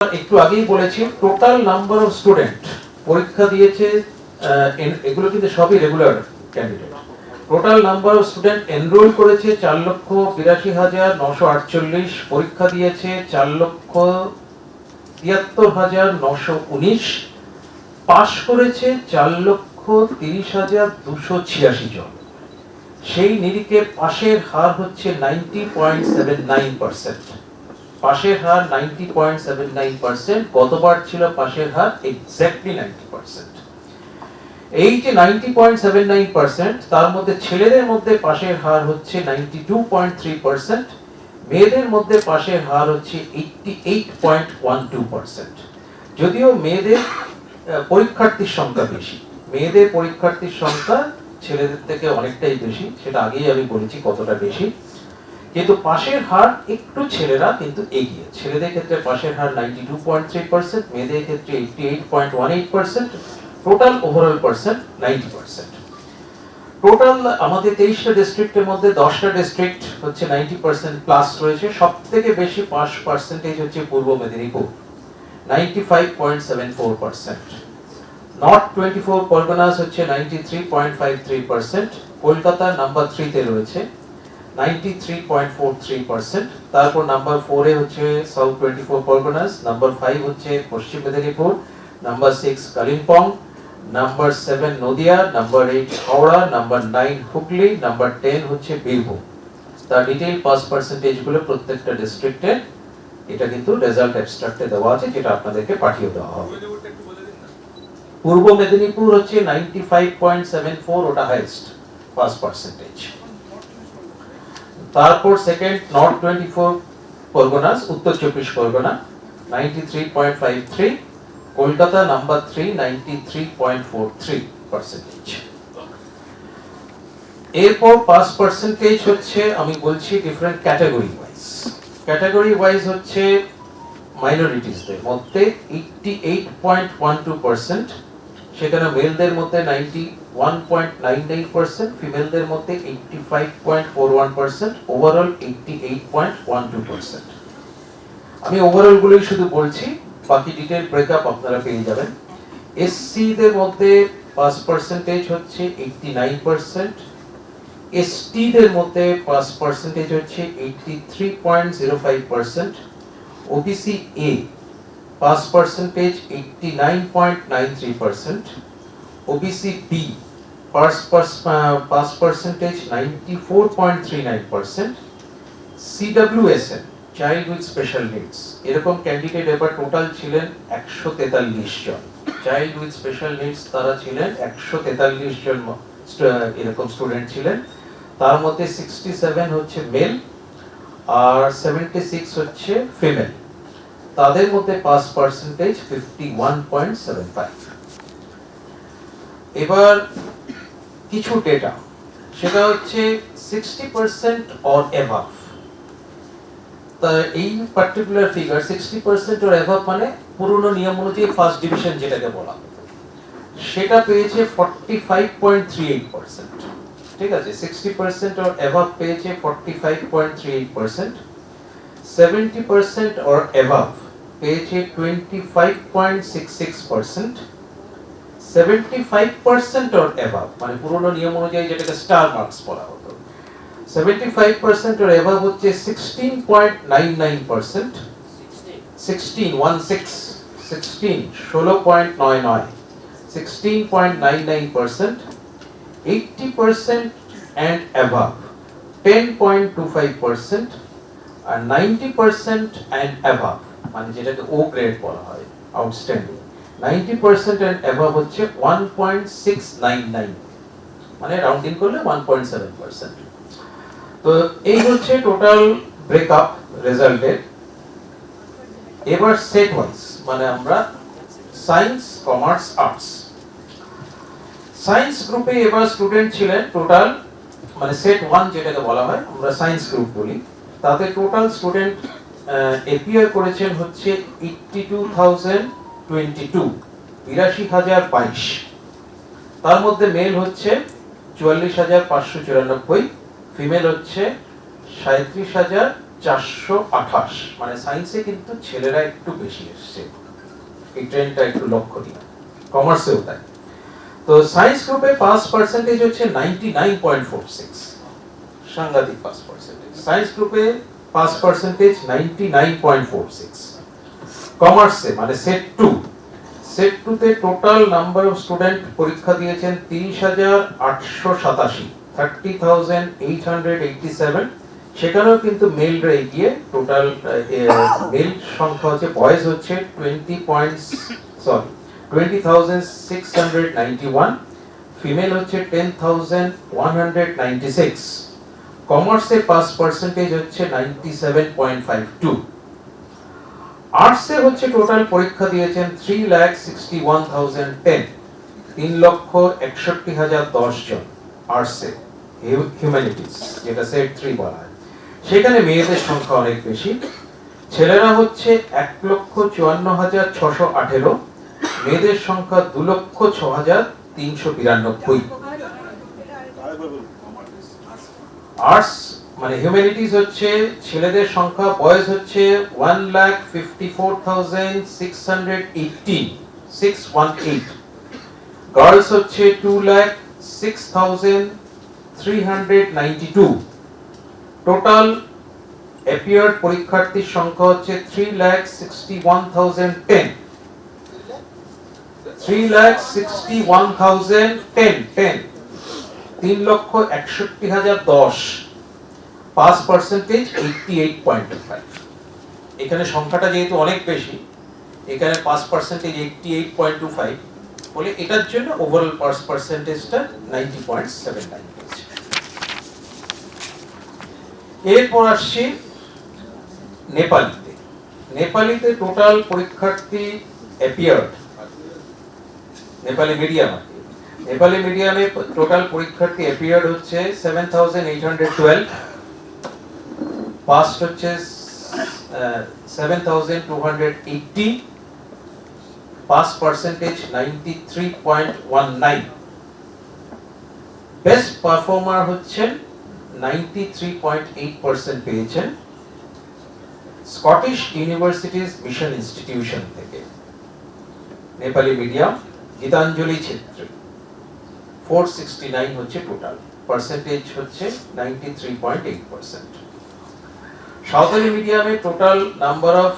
একটু আগেই বলেছি টোটাল নাম্বার অফ স্টুডেন্ট পরীক্ষা দিয়েছে এগুলো কিন্তু সবই regular candidate total number of student enrol করেছে চার লক্ষ বিরাশি হাজার নশো আটচল্লিশ, পরীক্ষা দিয়েছে চার লক্ষ তিয়াত্তর হাজার নশো উনিশ, পাশ করেছে চার লক্ষ তিরিশ হাজার দুশো ছিয়াশি জন। সেই নিরিখে পাশের হার হচ্ছে ninety point seven nine percent পাশের হার নাইনটি পয়েন্ট সেভেন ছিল পাশের হার এক্স্যাক্টলি নাইনটি পার্সেন্ট। এই যে ninety point seven nine percent, তার মধ্যে ছেলেদের মধ্যে পাশের হার হচ্ছে ninety two point three percent, মেয়েদের মধ্যে পাশের হার হচ্ছে eighty eight point one two percent. যদিও মেয়েদের পরীক্ষার্থীর সংখ্যা বেশি। মেয়েদের পরীক্ষার্থীর সংখ্যা ছেলেদের থেকে অনেকটাই বেশি, সেটা আগেই আমি বলেছি কতটা বেশি। কিন্তু পাশের হার একটু ছেলেরা কিন্তু এগিয়ে। ছেলেদের ক্ষেত্রে পাশের হার ninety two point three percent মেয়েদের ক্ষেত্রে eighty eight point one eight percent total overall percent ninety percent total আমাদের তেইশটা ডিস্ট্রিক্টের মধ্যে দশটা ডিস্ট্রিক্ট হচ্ছে নাইনটি পার্সেন্ট প্লাস রয়েছে। সব থেকে বেশি পাস পার্সেন্টেজ হচ্ছে পূর্ব Medinipur ninety five point seven four percent north twenty four Parganas হচ্ছে ninety three point five three percent Kolkata number থ্রিতে রয়েছে। Ninety three point four three percent তারপর নাম্বার ফোরে হচ্ছে south twenty four Parganas number five হচ্ছে পশ্চিম Medinipur number six Kalimpong number seven Nadia number eight Howrah number nine Hooghly number ten হচ্ছে বীরভূম। তার detail pass পার্সেন্টেজগুলো প্রত্যেকটা ডিস্ট্রিক্টে এটা কিন্তু রেজাল্ট অ্যাবস্ট্রাক্টে দেওয়া আছে, যেটা আপনাদেরকে পাঠিয়ে দেওয়া হবে। পূর্ব মেদিনীপুর হচ্ছে ninety five point seven four ওটা হাইস্ট পাস পার্সেন্টেজ তারপর second north twenty four Parganas উত্তর চব্বিশ Pargana ninety three point five three Kolkata number three ninety three point four three percentage এরপর পাস পার্সেন্টেজ হচ্ছে, আমি বলছি different category wise category wise হচ্ছে মাইনরিটিসদের মধ্যে eighty eight point one two percent সেখানে মেলদের মধ্যে ninety one point nine nine percent ফিমেলদের মধ্যে eighty five point four one percent overall eighty eight point one two percent আমি শুধু বলছি, বাকি ডিটেল ব্রেকআপ আপনারা পেয়ে যাবেন। এসসি দের মধ্যে পাস পার্সেন্টেজ হচ্ছে এইটটি নাইন পার্সেন্ট এসটি দের মধ্যে পাস পার্সেন্টেজ হচ্ছে eighty three point zero five percent OBC A percent OBC B pass pass percentage ninety four point three nine percent CWSN child with special needs এরকম candidate এবার total ছিলেন একশো তেতাল্লিশ জন। Child with special needs তারা ছিলেন একশো তেতাল্লিশ জন এরকম স্টুডেন্ট ছিলেন। তার মধ্যে সিক্সটি সেভেন হচ্ছে মেল আর সেভেন্টি সিক্স হচ্ছে ফিমেল তাদের মধ্যে pass percentage fifty one point seven five এবার কিছু ডেটা সেটা হচ্ছে সিক্সটি পার্সেন্ট অর এভাভ তা এই particular figure sixty percent or above মানে পুরনো নিয়ম অনুযায়ী ফার্স্ট ডিভিশন যেটাকে বলা। সেটা পেয়েছে forty five point three eight percent ঠিক আছে সিক্সটি পার্সেন্ট অর এভাব পেয়েছে forty five point three eight percent seventy percent or above পেয়েছে twenty five point six six percent seventy five percent মানে পুরনো নিয়ম অনুযায়ী যেটাকে স্টার মার্কস বলা হতো। Seventy five percent or above হচ্ছে sixteen point nine nine percent sixteen one six sixteen ষোলো পয়েন্ট নয় নয় sixteen point nine nine percent eighty percent ten point two five percent R ninety percent and above মানে যেটাকে O grade বলা হয় outstanding ninety percent and above হচ্ছে one point six nine nine মানে rounding করলে one point seven percent তো এই হচ্ছে টোটাল ব্রেকআপ রেজাল্টের এবার সেট ওয়াইজ মানে আমরা সায়েন্স কমার্স আর্টস সায়েন্স গ্রুপে এবার স্টুডেন্ট ছিলেন টোটাল মানে সেট ওয়ান যেটাকে বলা হয়, আমরা সায়েন্স গ্রুপ বলি। তাতে টোটাল স্টুডেন্ট এপিয়ার করেছেন হচ্ছে eighty two thousand twenty two বিরাশি হাজার বাইশ। তার মধ্যে মেল হচ্ছে চুয়াল্লিশ হাজার পাঁচশো চুরানব্বই ফিমেল হচ্ছে সাঁত্রিশ হাজার চারশো আঠাশ। মানে সায়েন্সে কিন্তু ছেলেরা একটু বেশি এসছে। এই ট্রেন্ডটা একটু লক্ষ্য লক্ষণীয় কমার্সেও তাই। তো সায়েন্স গ্রুপে পাস পার্সেন্টেজ হচ্ছে ninety nine point four six সাংঘাতিক পাস পার্সেন্টেজ সায়েন্স গ্রুপে pass percentage ninety nine point six কমার্সে মানে সেট টু সেট টু তে টোটাল নাম্বার অফ স্টুডেন্ট পরীক্ষা দিয়েছেন তিরিশ হাজার আটশো সাতাশি। Thirty thousand eight hundred eighty seven সেখানেও কিন্তু মেলরা এগিয়ে টোটাল মেল সংখ্যা হচ্ছে বয়েজ হচ্ছে twenty point sorry twenty thousand six hundred ninety one female হচ্ছে ten thousand one hundred ninety six কমার্সে পাস পার্সেন্টেজ হচ্ছে ninety seven point five two আর্টসে হচ্ছে টোটাল পরীক্ষা দিয়েছেন three lakh sixty one thousand ten তিন লক্ষ একষট্টি হাজার দশ জন আর্টসে হিউম্যানিটিস যেটা সেট থ্রি বলা হয়। সেখানে মেয়েদের সংখ্যা অনেক বেশি। ছেলেরা হচ্ছে এক লক্ষ চুয়ান্ন হাজার ছশো আঠেরো। মেয়েদের সংখ্যা দু লক্ষ ছ হাজার তিনশো বিরানব্বই। আর্টস মানে হিউম্যানিটিস হচ্ছে ছেলেদের সংখ্যা, বয়স হচ্ছে one lakh fifty four thousand six one girls হচ্ছে two lakh six thousand three hundred ninety two total appeared পরীক্ষার্থীর সংখ্যা হচ্ছে three lakh sixty one thousand ten three lakh sixty one thousand ten ten তিন লক্ষ একষট্টি হাজার দশ pass percentage eighty eight point five এখানে সংখ্যাটা যেহেতু অনেক বেশি, এখানে pass percentage eighty eight point two five বলে এটার জন্য ওভারঅল পাস পার্সেন্টেজটা নাইনটি পয়েন্ট সেভেন নাইন এরপর আসছি নেপালিতে। নেপালিতে টোটাল পরীক্ষার্থী অ্যাপিয়ার্ড নেপালি মিডিয়াম নেপালি মিডিয়ামে টোটাল পরীক্ষার্থী অ্যাপিয়ার্ড হচ্ছে seven thousand eight hundred twelve passed হচ্ছে seven thousand two hundred eighty pass percentage ninety three point one nine best performer হচ্ছেন ninety three point eight percent পেয়েছেন স্কটিশ ইউনিভার্সিটিজ মিশন ইনস্টিটিউশন থেকে, Nepali medium Gitanjali Chhetri. Four sixty nine হচ্ছে total percentage হচ্ছে ninety three point মিডিয়ামে total number of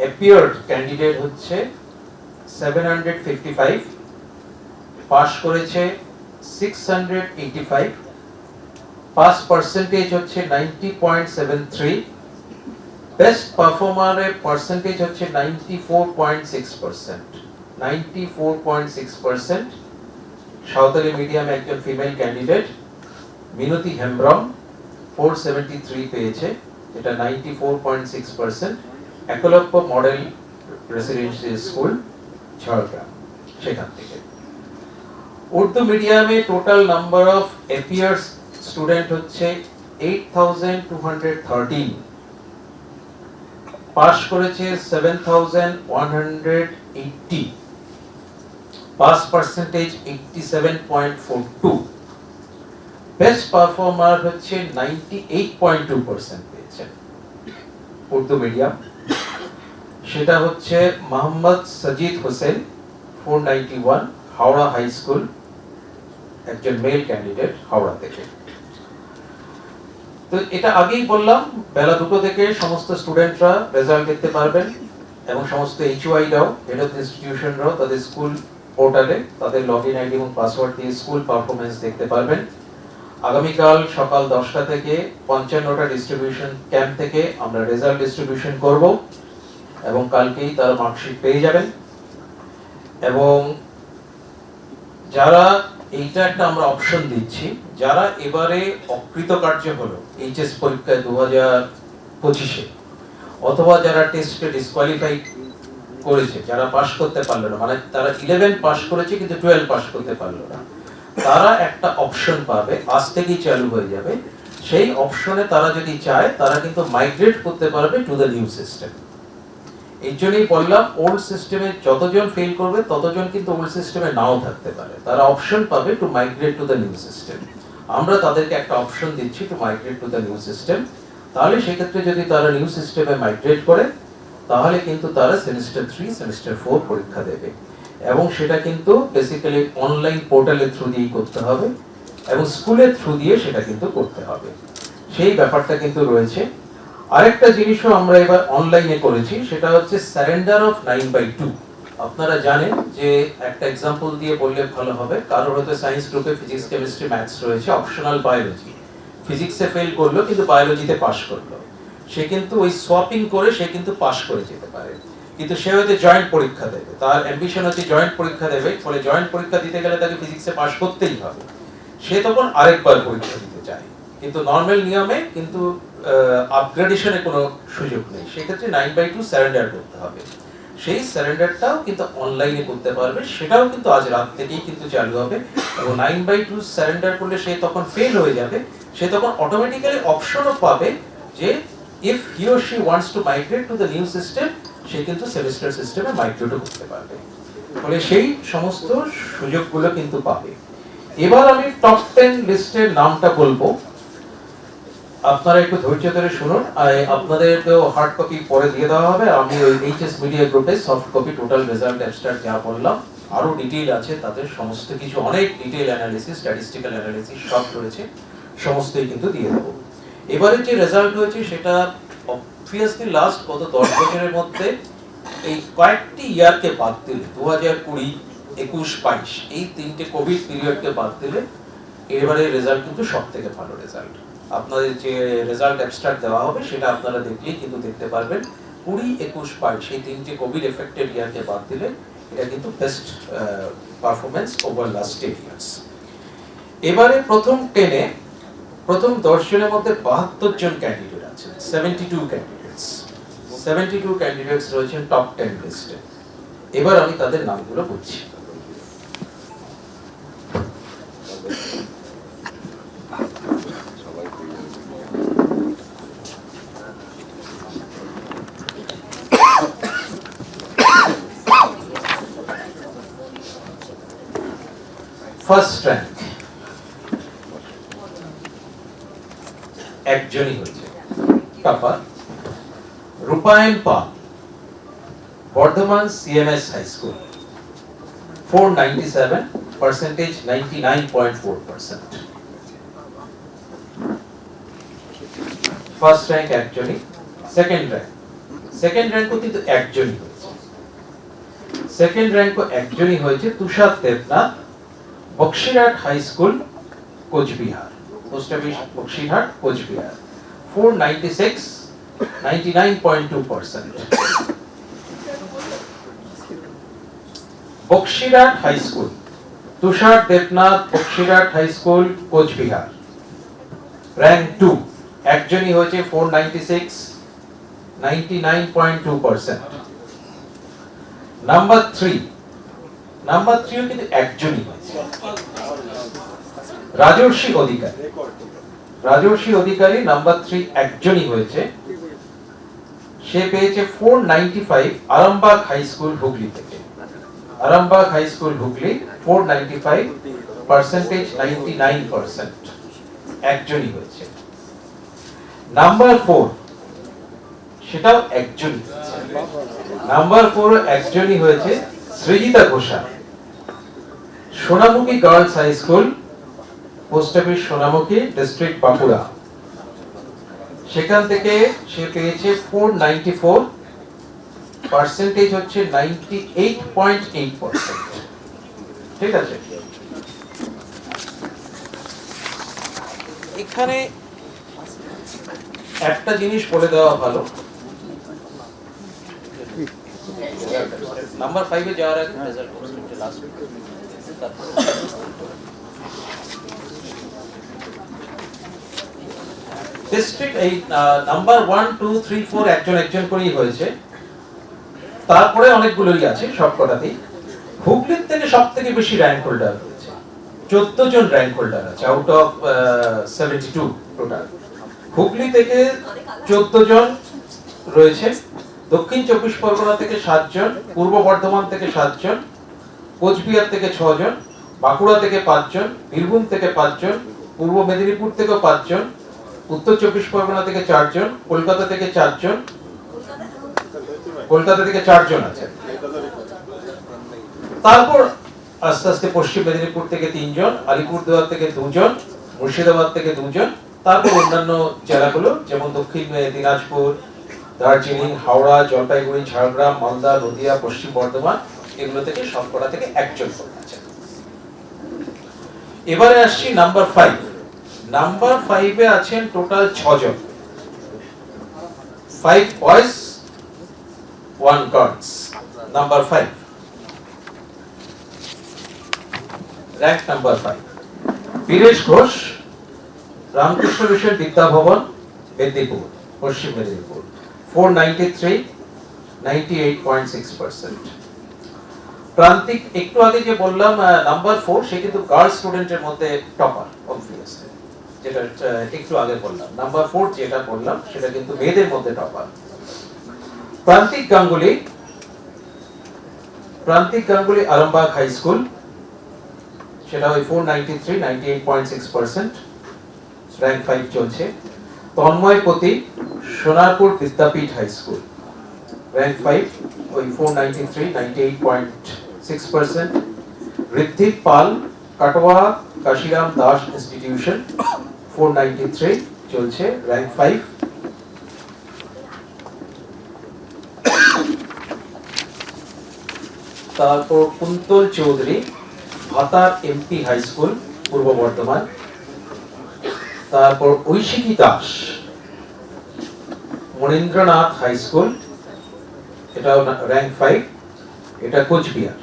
appeared candidate হচ্ছে seven hundred fifty five pass করেছে six hundred eighty five pass percentage হচ্ছে ninety point seven three best পারফর্মারের percentage হচ্ছে ninety four point six percent ninety four point six percent Santali মিডিয়ামে একজন female candidate Minati Hembram four seventy three পেয়েছে এটা ninety four point six model residential school Jhargram, সেখান থেকে। উর্দু মিডিয়ামে total number of appears student হচ্ছে eight thousand pass করেছে seven thousand one hundred eighty point four two best performer হচ্ছে ninety eight point two percent পেয়েছেন Urdu medium সেটা হচ্ছে Mohammad Sajid Hossain four ninety one Howrah high school একজন male candidate Howrah থেকে। তো এটা আগেই বললাম, বেলা দুটো থেকে সমস্ত স্টুডেন্টরা রেজাল্ট দেখতে পারবেন এবং সমস্ত এইচওআইরাও হেড ইনস্টিটিউশনরাও তাদের স্কুল পোর্টালে তাদের লগ ইন আইডি এবং পাসওয়ার্ড দিয়ে স্কুল পারফরমেন্স দেখতে পারবেন। আগামীকাল সকাল দশটা থেকে পঞ্চান্নটা ডিস্ট্রিবিউশন ক্যাম্প থেকে আমরা রেজাল্ট ডিস্ট্রিবিউশন করব এবং কালকেই তার মার্কশিট পেয়ে যাবেন। এবং যারা এইটা একটা আমরা অপশন দিচ্ছি, যারা এবারে অকৃতকার্য হলো এইচএস পরীক্ষায় দু হাজার পঁচিশে, অথবা যারা টেস্টে ডিসকোয়ালিফাই করেছে, যারা পাশ করতে পারল না মানে তারা ইলেভেন পাশ করেছে কিন্তু টুয়েলভ পাশ করতে পারল না। তারা একটা অপশন পাবে, আজ থেকেই চালু হয়ে যাবে। সেই অপশনে তারা যদি চায়, তারা কিন্তু মাইগ্রেট করতে পারবে টু দ্য নিউ সিস্টেম এই জন্যই বললাম ওল্ড সিস্টেমে যতজন ফেল করবে, ততজন কিন্তু ওল্ড সিস্টেমে নাও থাকতে পারে। তারা অপশন পাবে to migrate to the new system আমরা তাদেরকে একটা অপশন দিচ্ছি to migrate to the new system তাহলে সেক্ষেত্রে যদি তারা নিউ সিস্টেমে মাইগ্রেট করে তাহলে কিন্তু তারা সেমিস্টার থ্রি সেমিস্টার ফোর পরীক্ষা দেবে। এবং সেটা কিন্তু বেসিক্যালি অনলাইন পোর্টালের থ্রু দিয়েই করতে হবে এবং স্কুলের থ্রু দিয়ে সেটা কিন্তু করতে হবে। সেই ব্যাপারটা কিন্তু রয়েছে। আরেকটা জিনিসও আমরা এবার অনলাইনে করেছি, সেটা হচ্ছে surrender of nine by two আপনারা জানেন যে একটা এক্সাম্পল দিয়ে বললে ভালো হবে, কারোর হয়তো সায়েন্স গ্রুপে ফিজিক্স কেমিস্ট্রি ম্যাথস রয়েছে অপশনাল বায়োলজি ফিজিক্সে ফেল করল, কিন্তু বায়োলজিতে পাশ করল। সে কিন্তু ওই সোয়াপিং করে সে কিন্তু পাশ করে যেতে পারে। কিন্তু সে হয়তো জয়েন্ট পরীক্ষা দেবে। তার অ্যাম্বিশন হচ্ছে জয়েন্ট পরীক্ষা দেবে, ফলে জয়েন্ট পরীক্ষা দিতে গেলে তাকে ফিজিক্সে পাশ করতেই হবে। সে তখন আরেকবার পরীক্ষা দিতে চায়। কিন্তু নর্মাল নিয়মে কিন্তু আপগ্রেডেশনে কোনো সুযোগ নেই। সেক্ষেত্রে নাইন বাই টু স্যারেন্ডার করতে হবে। সেই স্যারেন্ডারটাও কিন্তু অনলাইনে করতে পারবে। সেটাও কিন্তু আজ রাত থেকেই কিন্তু চালু হবে। এবং নাইন বাই টু স্যারেন্ডার করলে সে তখন ফেল হয়ে যাবে। সে তখন অটোমেটিক্যালি অপশনও পাবে যে if he or she wants to migrate to the new system সে কিন্তু সেমিস্টার সিস্টেমে মাইগ্রেটও করতে পারবে। ফলে সেই সমস্ত সুযোগগুলো কিন্তু পাবে। এবার আমি টপ টেন লিস্টের নামটা বলব। আপনারা একটু ধৈর্য ধরে শুনুন। আর আপনাদের তো হার্ড কপি পরে দিয়ে দেওয়া হবে। আমি ওই এইচএস মিডিয়া গ্রুপে soft copy total result abstract যা বললাম আরও ডিটেইল আছে। তাদের সমস্ত কিছু, অনেক ডিটেইল অ্যানালিসিস স্ট্যাটিস্টিক্যাল অ্যানালিসিস সব রয়েছে। সমস্তই কিন্তু দিয়ে দেবো। এবারে যে রেজাল্ট হয়েছে সেটা অবভিয়াসলি লাস্ট গত দশ বছরের মধ্যে এই কয়েকটি ইয়ারকে বাদ দিলে দু হাজার কুড়ি, একুশ, বাইশ, এই তিনটে কোভিড পিরিয়ডকে বাদ দিলে এবারে রেজাল্ট কিন্তু সব থেকে ভালো রেজাল্ট আপনাদের যে রেজাল্ট অ্যাবস্ট্রাক্ট দেওয়া হবে সেটা আপনারা দেখলেই কিন্তু দেখতে পারবেন। কুড়ি, একুশ, বাইশ, এই তিনটে কোভিড এফেক্টেড ইয়ারকে বাদ দিলে এটা কিন্তু best performance over last ten years এবারে প্রথম টেনে প্রথম দশ জনের মধ্যে বাহাত্তর জন ক্যান্ডিডেট আছে। Seventy two candidates seventy two candidates রয়েছেন টপ টেন লিস্টে এবার আমি তাদের নামগুলো বলছি। ফার্স্ট র্যাঙ্ক একজনই হয়েছে টাপা Rupayan Pal Bardhaman CMS high school four ninety seven percentage ninety nine point four percent first rank একজনই সেকেন্ড র্যাঙ্ক সেকেন্ড র্যাঙ্কও কিন্তু একজনই হয়েছে সেকেন্ড র্যাঙ্কও একজনই হয়েছে Tushar Debnath Boxirhat high school Coochbehar. Post office, Boxirhat, Coochbehar. Four ninety six ninety nine point two percent Boxirhat high school Tushar Debnath Boxirhat high school Coochbehar. Rank two একজনই হয়েছে four ninety six ninety nine point two percent number three number থ্রিও কিন্তু একজনই হয়েছে। রাজর্ষি অধিকারী। রাজর্ষি অধিকারী number three একজনই হয়েছে। সে পেয়েছে four ninety five Arambagh high school Hooghly থেকে। Arambagh high school Hooghly four ninety five percentage ninety nine percent একজনই হয়েছে। নাম্বার ফোর সেটাও একজনই নাম্বার ফোর একজনই হয়েছে Srijita Ghoshal. Sonamukhi girls high school post office Sonamukhi district Bankura সেখান থেকে সে পেয়েছে ফোর নাইনটি ফোর পার্সেন্টেজ হচ্ছে ninety eight point eight percent ঠিক আছে? এখানে একটা জিনিস বলে দেওয়া ভালো। নাম্বার ফাইভে যাওয়ার আগে রেজাল্ট লাস্ট ডিস্ট্রিক্ট এই number one two three four একজন একজন করেই হয়েছে। তারপরে অনেকগুলোই আছে সব কটাতেই হুগলির থেকে সব থেকে বেশি র্যাঙ্ক হোল্ডার হয়েছে। চোদ্দ জন র্যাঙ্ক হোল্ডার আছে out of seventy two total Hooghly থেকে চোদ্দ জন রয়েছে, দক্ষিণ চব্বিশ পরগনা থেকে সাতজন পূর্ব বর্ধমান থেকে সাতজন কোচবিহার থেকে ছজন বাঁকুড়া থেকে পাঁচজন বীরভূম থেকে পাঁচজন পূর্ব মেদিনীপুর থেকে পাঁচজন উত্তর চব্বিশ পরগনা থেকে চারজন, কলকাতা থেকে চারজন। কলকাতা থেকে চারজন আছেন তারপর আস্তে আস্তে পশ্চিম মেদিনীপুর থেকে তিনজন, আলিপুরদুয়ার থেকে দুজন, মুর্শিদাবাদ থেকে দুজন, তারপর অন্যান্য জেলাগুলো, যেমন দক্ষিণ দিনাজপুর, দার্জিলিং, হাওড়া, জলপাইগুড়ি, ঝাড়গ্রাম, মালদা, নদিয়া, পশ্চিম বর্ধমান, এগুলো থেকে সবকটা থেকে একজন করে এবারে আসছি নাম্বার ফাইভ নাম্বার ফাইভে আছেন টোটাল ছজন। Five boys one girls number five rank number five Biresh Ghosh Ramakrishna Mission Vidya Bhavan Medinipur Paschim Medinipur four ninety three ninety eight point six percent Prantik, একটু আগে যে বললাম number four সে কিন্তু girls স্টুডেন্টের মধ্যে topper যেটা একটু আগে বললাম। নাম্বার ফোর যেটা বললাম, সেটা কিন্তু মেয়েদের মধ্যে টপার প্রান্তিক গাঙ্গুলি প্রান্তিক গাঙ্গুলি আরামবাগ হাই স্কুল সেটা ওই four ninety three ninety eight point six percent rank five চলছে। Tanmoy Pati, Sonarpur Vidyapith high school rank five ওই four ninety three ninety eight point six percent Riddhik Pal, Katwa Kashiram Das institution চলছে rank five তারপর কুন্তল চৌধুরী, ভাতার MP high school Purba Bardhaman. তারপর Aishiki Das Manindranath high school এটাও rank five এটা Cooch Behar.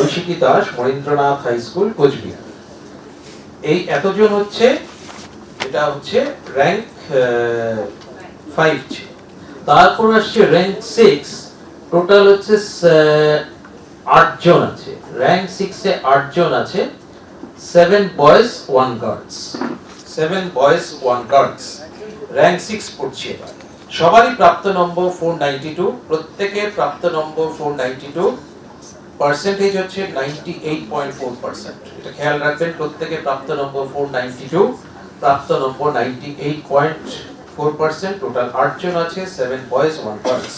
Aishiki Das Manindranath high school Coochbehar. এই এতজন হচ্ছে, এটা হচ্ছে র্যাঙ্ক ফাইভ তারপর আসছে র্যাঙ্ক সিক্স টোটাল হচ্ছে আটজন আছে। র্যাঙ্ক সিক্সে আটজন আছে। Seven boys one girls seven boys one girls rank six পড়ছে সবারই প্রাপ্ত নম্বর ফোর নাইনটি টু প্রত্যেকের প্রাপ্ত নম্বর ফোর নাইনটি টু পার্সেন্টেজ হচ্ছে ninety eight point four percent এটা খেয়াল রাখবেন, প্রত্যেকে প্রাপ্ত নম্বর ফোর নাইনটি টু প্রাপ্ত নম্বর ninety eight point four percent total আটজন আছে সেভেন বয়েজ ওয়ান গার্লস